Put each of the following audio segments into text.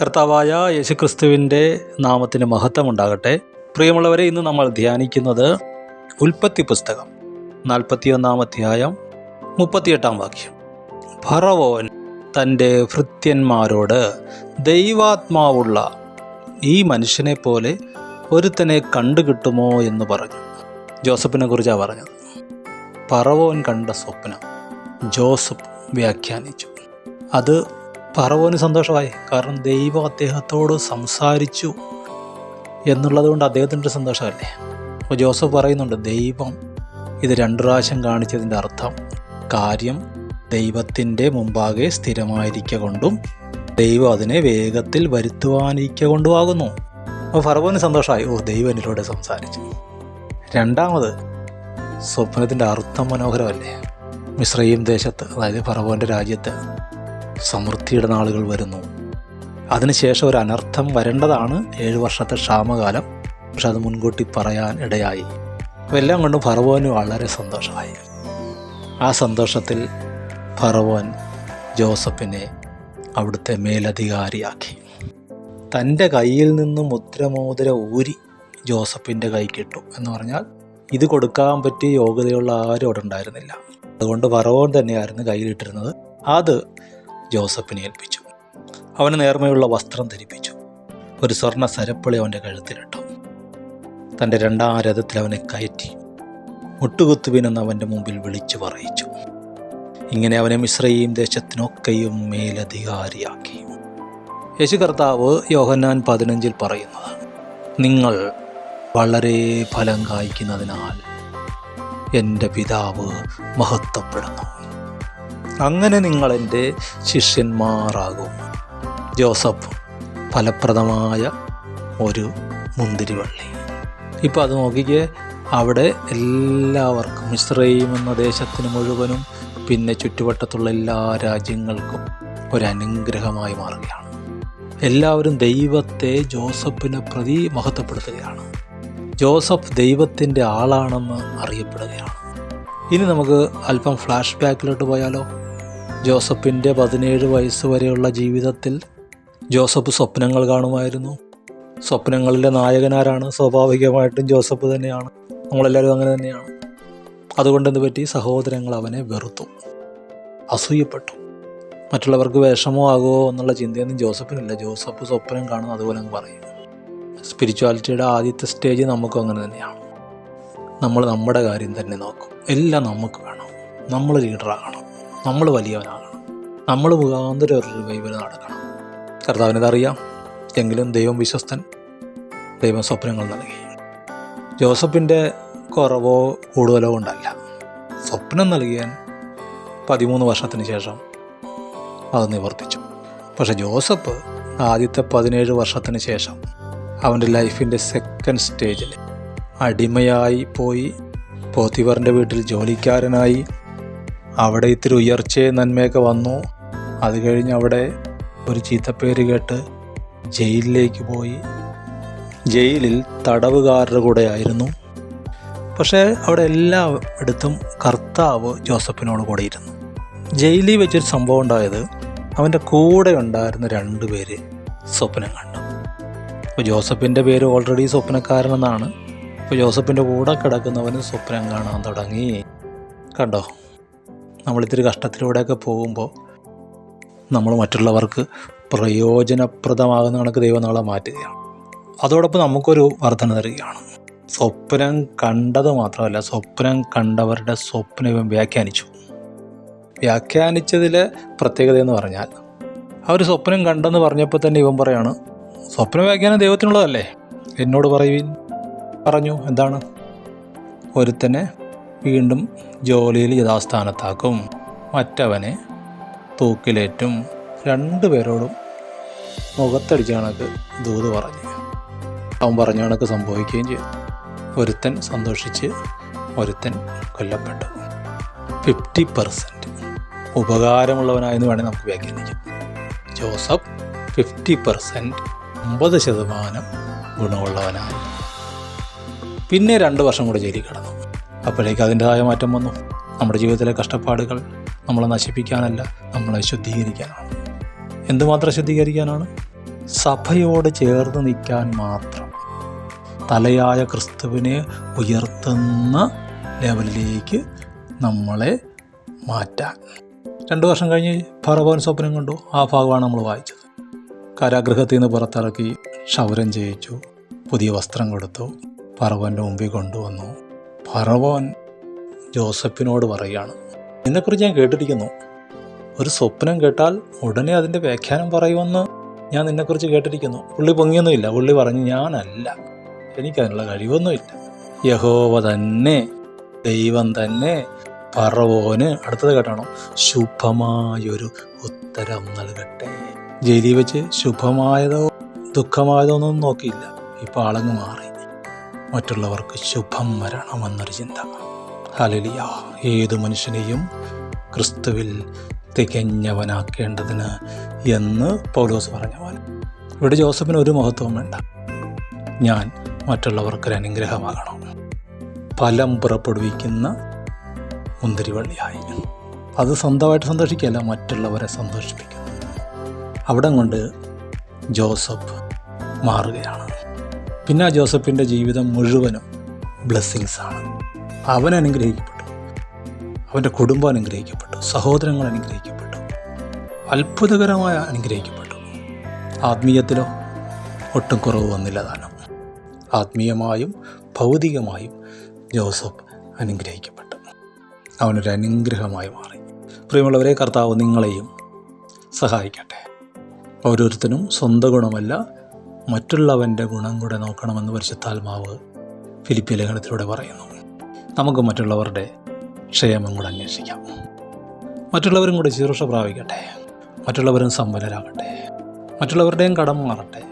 കർത്താവായ യേശുക്രിസ്തുവിന്റെ നാമത്തിന് മഹത്വം ഉണ്ടാകട്ടെ പ്രിയമുള്ളവരെ ഇന്ന് നമ്മൾ ധ്യാനിക്കുന്നത് ഉൽപ്പത്തി പുസ്തകം നാൽപ്പത്തിയൊന്നാം അധ്യായം മുപ്പത്തിയെട്ടാം വാക്യം. ഫറവോൻ തന്റെ ഭൃത്യന്മാരോട് ദൈവാത്മാവുള്ള ഈ മനുഷ്യനെ പോലെ ഒരുത്തനെ കണ്ടുകിട്ടുമോ എന്ന് പറഞ്ഞു. ജോസഫിനെ കുറിച്ചാണ് പറഞ്ഞത്. പറവോൻ കണ്ട സ്വപ്നം ജോസഫ് വ്യാഖ്യാനിച്ചു. അത് പറവോന് സന്തോഷമായി. കാരണം ദൈവം അദ്ദേഹത്തോട് സംസാരിച്ചു എന്നുള്ളത് കൊണ്ട് അദ്ദേഹത്തിന്റെ സന്തോഷമല്ലേ? അപ്പോൾ ജോസഫ് പറയുന്നുണ്ട് ദൈവം ഇത് രണ്ടു പ്രാവശ്യം കാണിച്ചതിന്റെ അർത്ഥം കാര്യം ദൈവത്തിന്റെ മുമ്പാകെ സ്ഥിരമായിരിക്ക കൊണ്ടും ദൈവം അതിനെ വേഗത്തിൽ വരുത്തുവാനിരിക്ക കൊണ്ടുമാകുന്നു അപ്പോൾ ഫറവോന് സന്തോഷമായി. ഓ ദൈവം എന്നിലൂടെ സംസാരിച്ചു. രണ്ടാമത് സ്വപ്നത്തിന്റെ അർത്ഥം മനോഹരമല്ലേ? മിശ്രയും ദേശത്ത് അതായത് ഫറവോന്റെ രാജ്യത്ത് സമൃദ്ധിയുടെ നാളുകൾ വരുന്നു. അതിനുശേഷം ഒരു അനർത്ഥം വരേണ്ടതാണ് ഏഴ് വർഷത്തെ ക്ഷാമകാലം. പക്ഷെ അത് മുൻകൂട്ടി പറയാൻ ഇടയായി. എല്ലാം കൊണ്ടും ഫറവോന് വളരെ സന്തോഷമായി. ആ സന്തോഷത്തിൽ ഫറവോൻ ജോസഫിനെ അവിടുത്തെ മേലധികാരിയാക്കി. തന്റെ കയ്യിൽ നിന്ന് മുദ്രമോതിര ഊരി ജോസഫിന്റെ കൈക്കിട്ടു എന്ന് പറഞ്ഞാൽ ഇത് കൊടുക്കാൻ പറ്റിയ യോഗ്യതയുള്ള ആരും അവിടെ ഉണ്ടായിരുന്നില്ല. അതുകൊണ്ട് ഫറവോൻ തന്നെയായിരുന്നു കയ്യിലിട്ടിരുന്നത്. അത് ജോസഫിനെ ഏൽപ്പിച്ചു. അവന് നേർമയുള്ള വസ്ത്രം ധരിപ്പിച്ചു. ഒരു സ്വർണ സരപ്പളി അവന്റെ കഴുത്തിലിട്ടു. തന്റെ രണ്ടാം രഥത്തിൽ അവനെ കയറ്റി മുട്ടുകുത്തുവിനെന്ന് അവന്റെ മുമ്പിൽ വിളിച്ചു പറയിച്ചു. ഇങ്ങനെ അവനെ മിശ്രയും ദേശത്തിനൊക്കെയും മേലധികാരിയാക്കി. യേശു കർത്താവ് യോഹന്നാൻ പതിനഞ്ചിൽ പറയുന്നത് നിങ്ങൾ വളരെ ഫലം കായ്ക്കുന്നതിനാൽ എന്റെ പിതാവ് മഹത്വപ്പെടുന്നു. അങ്ങനെ നിങ്ങൾ എന്റെ ശിഷ്യന്മാരാകും. ജോസഫ് ഫലപ്രദമായ ഒരു മുന്തിരിവള്ളി. ഇപ്പോൾ അത് നോക്കിക്കേ അവിടെ എല്ലാവർക്കും ഇസ്രയേം എന്ന ദേശത്തിന് മുഴുവനും പിന്നെ ചുറ്റുവട്ടത്തുള്ള എല്ലാ രാജ്യങ്ങൾക്കും ഒരനുഗ്രഹമായി മാറുകയാണ്. എല്ലാവരും ദൈവത്തെ ജോസഫിനെ പ്രതി മഹത്വപ്പെടുത്തുകയാണ്. ജോസഫ് ദൈവത്തിന്റെ ആളാണെന്ന് അറിയപ്പെടുകയാണ്. ഇനി നമുക്ക് അല്പം ഫ്ലാഷ് ബാക്കിലോട്ട് പോയാലോ? ജോസഫിന്റെ പതിനേഴ് വയസ്സ് വരെയുള്ള ജീവിതത്തിൽ ജോസഫ് സ്വപ്നങ്ങൾ കാണുമായിരുന്നു. സ്വപ്നങ്ങളിലെ നായകനാരാണ്. സ്വാഭാവികമായിട്ടും ജോസഫ് തന്നെയാണ്. നമ്മളെല്ലാവരും അങ്ങനെ തന്നെയാണ്. അതുകൊണ്ട് എന്ത് പറ്റി? സഹോദരങ്ങൾ അവനെ വെറുത്തു. അസൂയപ്പെട്ടു. മറ്റുള്ളവർക്ക് വിഷമോ ആകുമോ എന്നുള്ള ചിന്തയൊന്നും ജോസഫിനില്ല. ജോസഫ് സ്വപ്നം കാണും അതുപോലെ അങ്ങ് പറയുന്നു സ്പിരിച്വാലിറ്റിയുടെ ആദ്യത്തെ സ്റ്റേജ് നമുക്കും അങ്ങനെ തന്നെയാണ്. നമ്മൾ നമ്മുടെ കാര്യം തന്നെ നോക്കും. എല്ലാം നമുക്ക് വേണം. നമ്മൾ ലീഡറാകണം. നമ്മൾ വലിയവനാകണം നമ്മൾ മുഖാന്തരം ഒരു റിവൈവൽ നടക്കണം. കർത്താവിനതറിയാം എങ്കിലും ദൈവം വിശ്വസ്തൻ ദൈവം സ്വപ്നങ്ങൾ നൽകി. ജോസഫിന്റെ കുറവോ കൂടുതലോ കൊണ്ടല്ല. സ്വപ്നം നൽകിയാൻ പതിമൂന്ന് വർഷത്തിന് ശേഷം അത് നിവർത്തിച്ചു. പക്ഷെ ജോസഫ് ആദ്യത്തെ പതിനേഴ് വർഷത്തിന് ശേഷം അവന്റെ ലൈഫിന്റെ സെക്കൻഡ് സ്റ്റേജിൽ അടിമയായി പോയി. പോത്തിവറിന്റെ വീട്ടിൽ ജോലിക്കാരനായി അവിടെ ഇത്തിരി ഉയർച്ചയെ നന്മയൊക്കെ വന്നു. അത് കഴിഞ്ഞ് അവിടെ ഒരു ചീത്തപ്പേര് കേട്ട് ജയിലിലേക്ക് പോയി. ജയിലിൽ തടവുകാരുടെ കൂടെ ആയിരുന്നു പക്ഷേ അവിടെ എല്ലായിടത്തും കർത്താവ് ജോസഫിനോട് കൂടെ ഇരുന്നു ജയിലിൽ വെച്ചൊരു സംഭവം ഉണ്ടായത് അവന്റെ കൂടെ ഉണ്ടായിരുന്ന രണ്ട് പേര് സ്വപ്നം കണ്ടു. അപ്പോൾ ജോസഫിന്റെ പേര് ഓൾറെഡി സ്വപ്നക്കാരനെന്നാണ്. ഇപ്പോൾ ജോസഫിന്റെ കൂടെ കിടക്കുന്നവന് സ്വപ്നം കാണാൻ തുടങ്ങി. കണ്ടോ? നമ്മളിത്തിരി കഷ്ടത്തിലൂടെയൊക്കെ പോകുമ്പോൾ നമ്മൾ മറ്റുള്ളവർക്ക് പ്രയോജനപ്രദമാകുന്ന കണക്ക് ദൈവം നമ്മളെ മാറ്റുകയാണ്. അതോടൊപ്പം നമുക്കൊരു വർധന തരികയാണ്. സ്വപ്നം കണ്ടത് മാത്രമല്ല സ്വപ്നം കണ്ടവരുടെ സ്വപ്നം ഇവൻ വ്യാഖ്യാനിച്ചു. വ്യാഖ്യാനിച്ചതിലെ പ്രത്യേകത എന്ന് പറഞ്ഞാൽ അവർ സ്വപ്നം കണ്ടെന്ന് പറഞ്ഞപ്പോൾ തന്നെ ഇവൻ പറയാണ് സ്വപ്ന വ്യാഖ്യാനം ദൈവത്തിനുള്ളതല്ലേ? എന്നോട് പറയുവിൻ. പറഞ്ഞു. എന്താണ്? ഒരുത്തനെ വീണ്ടും ജോലിയിൽ യഥാസ്ഥാനത്താക്കും. മറ്റവനെ തൂക്കിലേറ്റും രണ്ടു പേരോടും മുഖത്തടിച്ച കണക്ക് ദൂത് പറഞ്ഞു. അവൻ പറഞ്ഞ കണക്ക് സംഭവിക്കുകയും ചെയ്തു ഒരുത്തൻ സന്തോഷിച്ച് ഒരുത്തൻ കൊല്ലപ്പെട്ടു. Fifty percent. ഉപകാരമുള്ളവനായെന്ന് വേണമെങ്കിൽ നമുക്ക് വ്യാഖ്യാനിക്കാം. ജോസഫ് ഫിഫ്റ്റി പെർസെന്റ് അമ്പത് ശതമാനം ഗുണമുള്ളവനായി. പിന്നെ രണ്ട് വർഷം കൂടെ ജയിലിൽ കിടന്നു. അപ്പോഴേക്ക് അതിന്റെതായ മാറ്റം വന്നു. നമ്മുടെ ജീവിതത്തിലെ കഷ്ടപ്പാടുകൾ നമ്മളെ നശിപ്പിക്കാനല്ല നമ്മളെ ശുദ്ധീകരിക്കാനാണ്. എന്തുമാത്രം ശുദ്ധീകരിക്കാനാണ്? സഭയോട് ചേർന്ന് നിൽക്കാൻ മാത്രം. തലയായ ക്രിസ്തുവിനെ ഉയർത്തുന്ന ലെവലിലേക്ക് നമ്മളെ മാറ്റാൻ. രണ്ട് വർഷം കഴിഞ്ഞ് ഫറവോൻ സ്വപ്നം കണ്ടു. ആ ഭാഗമാണ് നമ്മൾ വായിച്ചത്. കാരാഗൃഹത്തിൽ നിന്ന് പുറത്തിറക്കി ക്ഷൗരം ചെയ്യിച്ചു. പുതിയ വസ്ത്രം കൊടുത്തു. ഫറവോന്റെ മുമ്പിൽ കൊണ്ടുവന്നു. ഫറവോൻ ജോസഫിനോട് പറയുകയാണ് നിന്നെക്കുറിച്ച് ഞാൻ കേട്ടിരിക്കുന്നു. ഒരു സ്വപ്നം കേട്ടാൽ ഉടനെ അതിന്റെ വ്യാഖ്യാനം പറയുമെന്ന് ഞാൻ നിന്നെക്കുറിച്ച് കേട്ടിരിക്കുന്നു. പുള്ളി പൊങ്ങിയൊന്നുമില്ല. പുള്ളി പറഞ്ഞു ഞാനല്ല. എനിക്കതിനുള്ള കഴിവൊന്നുമില്ല. യഹോവ തന്നെ ദൈവം തന്നെ പറവോന് അടുത്തത് കേട്ടാണോ? ശുഭമായൊരു ഉത്തരം നൽകട്ടെ. ജയിലിൽ വെച്ച് ശുഭമായതോ ദുഃഖമായതോ ഒന്നും നോക്കിയില്ല. ഇപ്പോൾ ആളങ്ങ് മാറി. മറ്റുള്ളവർക്ക് ശുഭം വരണമെന്നൊരു ചിന്ത. ഹലലിയ ഏത് മനുഷ്യനെയും ക്രിസ്തുവിൽ തികഞ്ഞവനാക്കേണ്ടതിന് എന്ന് പൗലോസ് പറഞ്ഞ പോലെ ഇവിടെ ജോസഫിന് ഒരു മഹത്വം വേണ്ട. ഞാൻ മറ്റുള്ളവർക്കൊരു അനുഗ്രഹമാകണം. ഫലം പുറപ്പെടുവിക്കുന്ന മുന്തിരിവള്ളിയായി. അത് സ്വന്തമായിട്ട് സന്തോഷിക്കുകയല്ല മറ്റുള്ളവരെ സന്തോഷിപ്പിക്കുന്നു. അവിടം കൊണ്ട് ജോസഫ് മാറുകയാണ്. പിന്നെ ജോസഫിന്റെ ജീവിതം മുഴുവനും ബ്ലെസ്സിങ്സാണ് അവൻ അനുഗ്രഹിക്കപ്പെട്ടു. അവന്റെ കുടുംബം അനുഗ്രഹിക്കപ്പെട്ടു. സഹോദരങ്ങൾ അനുഗ്രഹിക്കപ്പെട്ടു. അത്ഭുതകരമായ അനുഗ്രഹിക്കപ്പെട്ടു. ആത്മീയത്തിലോ ഒട്ടും കുറവ് വന്നില്ല താനും. ആത്മീയമായും ഭൗതികമായും ജോസഫ് അനുഗ്രഹിക്കപ്പെട്ടു. അവനൊരു അനുഗ്രഹമായി മാറി. പ്രിയമുള്ളവരെ കർത്താവ് നിങ്ങളെയും സഹായിക്കട്ടെ. ഓരോരുത്തരും സ്വന്തം ഗുണമല്ല മറ്റുള്ളവന്റെ ഗുണം കൂടെ നോക്കണമെന്ന് പരിശുദ്ധാത്മാവ് ഫിലിപ്പി ലേഖനത്തിലൂടെ പറയുന്നു. നമുക്ക് മറ്റുള്ളവരുടെ ക്ഷേമം കൂടെ അന്വേഷിക്കാം. മറ്റുള്ളവരും കൂടെ ശുശ്രൂഷ പ്രാപിക്കട്ടെ. മറ്റുള്ളവരും സമ്പന്നരാകട്ടെ. മറ്റുള്ളവരുടെയും കടം മാറട്ടെ.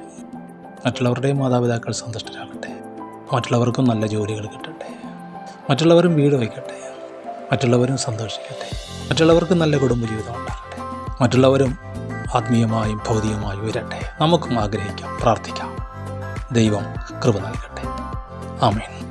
മറ്റുള്ളവരുടെയും മാതാപിതാക്കൾ സന്തുഷ്ടരാകട്ടെ. മറ്റുള്ളവർക്കും നല്ല ജോലികൾ കിട്ടട്ടെ. മറ്റുള്ളവരും വീട് വയ്ക്കട്ടെ. മറ്റുള്ളവരും സന്തോഷിക്കട്ടെ. മറ്റുള്ളവർക്കും നല്ല കുടുംബജീവിതം ഉണ്ടാകട്ടെ. മറ്റുള്ളവരും ആത്മീയമായും ഭൗതികമായും ഉയരട്ടെ. നമുക്കും ആഗ്രഹിക്കാം പ്രാർത്ഥിക്കാം. ദൈവം കൃപ നൽകട്ടെ. ആമേൻ.